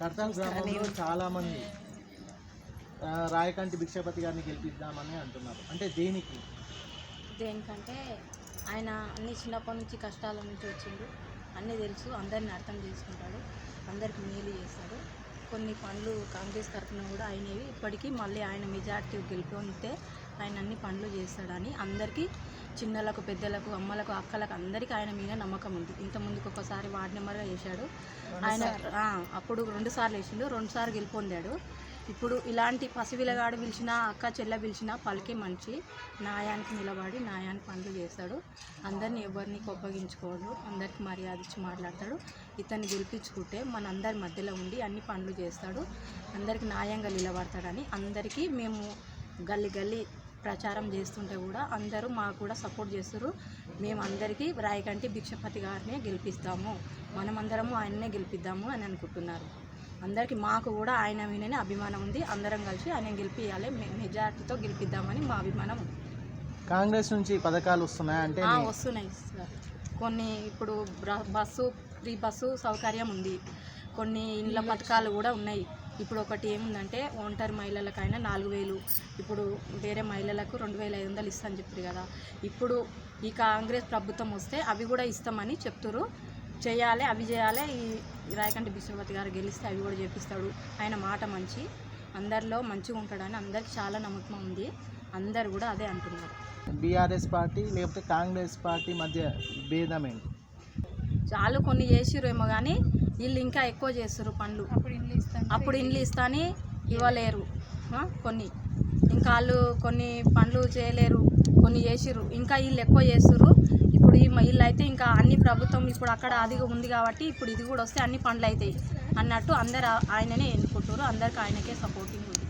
కర్తాల్ గ్రామంలో చాలా మంది ఆ, రాయకంటి భిక్షపతి గారిని గెలిపిద్దామని అంటున్నారు. అంటే దేనికి? దేనికంటే ఆయన అన్ని చిన్నప్పటి నుంచి కష్టాల నుంచి వచ్చిండు. అన్నీ తెలుసు అందరిని అర్థం చేసుకుంటాడు అందరికి మేలు చేస్తాడు. కొన్ని పనులు కాంగ్రెస్ తరఫున కూడా అయినవి. ఇప్పటికీ మళ్ళీ ఆయన మెజార్టీ గెలుపొందితే ఆయన అన్ని పనులు చేస్తాడని అందరికీ చిన్నలకు పెద్దలకు అమ్మలకు అక్కలకు అందరికీ ఆయన మీద నమ్మకం ఉంది. ఇంత ముందుకు ఒకసారి వార్డు నెంబర్గా చేశాడు. ఆయన అప్పుడు రెండు సార్లు వేసిండు రెండు సార్లు గెలుపొందాడు. ఇప్పుడు ఇలాంటి పసివిలగాడు పిలిచినా అక్క చెల్ల పిలిచినా పలికే మనిషి న్యాయానికి నిలబడి న్యాయానికి పనులు చేస్తాడు. అందరిని ఎవరిని కొప్పగించుకోడు అందరికి మర్యాద ఇచ్చి మాట్లాడతాడు. ఇతన్ని గెలిపించుకుంటే మన అందరి మధ్యలో ఉండి అన్ని పనులు చేస్తాడు. అందరికి న్యాయంగా నిలబడతాడని అందరికీ మేము గల్లీ గల్లీ ప్రచారం చేస్తుంటే కూడా అందరూ మాకు కూడా సపోర్ట్ చేస్తారు మేము అందరికీ రాయకంటి భిక్షపతి గారినే గెలిపిస్తాము. మనమందరము ఆయన్నే గెలిపిద్దాము అని అనుకుంటున్నారు. అందరికీ మాకు కూడా ఆయన మీదనే అభిమానం ఉంది. అందరం కలిసి ఆయన గెలిపియాలి మెజార్టీతో గెలిపిద్దామని మా అభిమానం. కాంగ్రెస్ నుంచి పథకాలు వస్తున్నాయి అంటే ఆ, వస్తున్నాయి సార్. కొన్ని ఇప్పుడు బస్సు ఫ్రీ బస్సు సౌకర్యం ఉంది. కొన్ని ఇండ్ల పథకాలు కూడా ఉన్నాయి. ఇప్పుడు ఒకటి ఏముందంటే ఒంటరి మహిళలకైనా నాలుగు వేలు ఇప్పుడు వేరే మహిళలకు రెండు వేల ఐదు వందలు ఇస్తామని చెప్పారు కదా. ఇప్పుడు ఈ కాంగ్రెస్ ప్రభుత్వం వస్తే అవి కూడా ఇస్తామని చెప్తున్నారు చేయాలి అవి చేయాలి. ఈ రాయకంటి విష్ణుపతి గారు గెలిస్తే అవి కూడా చేపిస్తాడు. ఆయన మాట మంచి అందరిలో మంచిగా ఉంటాడని అందరికి చాలా నమ్మకం ఉంది. అందరు కూడా అదే అంటున్నారు. బీఆర్ఎస్ పార్టీ లేకపోతే కాంగ్రెస్ పార్టీ మధ్య భేదం ఏంటి? చాలు కొన్ని చేసిర్రేమో కానీ వీళ్ళు ఇంకా ఎక్కువ చేస్తారు పనులు అప్పుడు ఇండ్లు ఇస్తాని ఇవ్వలేరు. కొన్ని. ఇంకా వాళ్ళు కొన్ని పనులు చేయలేరు కొన్ని చేసిర్రు. ఇంకా వీళ్ళు ఎక్కువ చేస్తుర్రు. ఇప్పుడు ఈ వీళ్ళు అయితే ఇంకా అన్ని ప్రభుత్వం ఇప్పుడు అక్కడ అది ఉంది కాబట్టి ఇప్పుడు ఇది కూడా వస్తే అన్ని పనులు అవుతాయి అన్నట్టు అందరు ఆయననే ఎన్నుకుంటారు అందరికి ఆయనకే సపోర్టింగ్ ఉంది